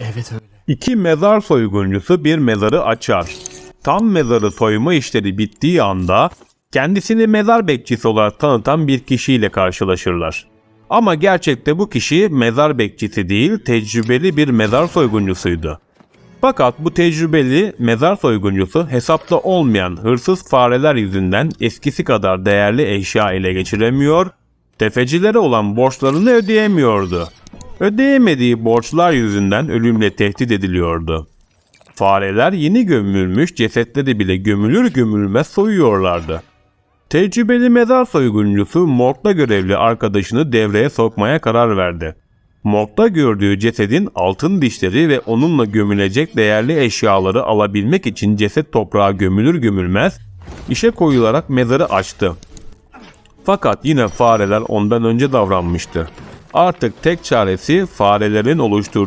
Evet öyle. İki mezar soyguncusu bir mezarı açar. Tam mezarı soyma işleri bittiği anda kendisini mezar bekçisi olarak tanıtan bir kişiyle karşılaşırlar. Ama gerçekte bu kişi mezar bekçisi değil, tecrübeli bir mezar soyguncusuydu. Fakat bu tecrübeli mezar soyguncusu hesapta olmayan hırsız fareler yüzünden eskisi kadar değerli eşya ele geçiremiyor, tefecilere olan borçlarını ödeyemiyordu. Ödeyemediği borçlar yüzünden ölümle tehdit ediliyordu. Fareler yeni gömülmüş cesetleri bile gömülür gömülmez soyuyorlardı. Tecrübeli mezar soyguncusu morgda görevli arkadaşını devreye sokmaya karar verdi. Morgda gördüğü cesedin altın dişleri ve onunla gömülecek değerli eşyaları alabilmek için ceset toprağa gömülür gömülmez işe koyularak mezarı açtı. Fakat yine fareler ondan önce davranmıştı. Artık tek çaresi farelerin oluşturduğu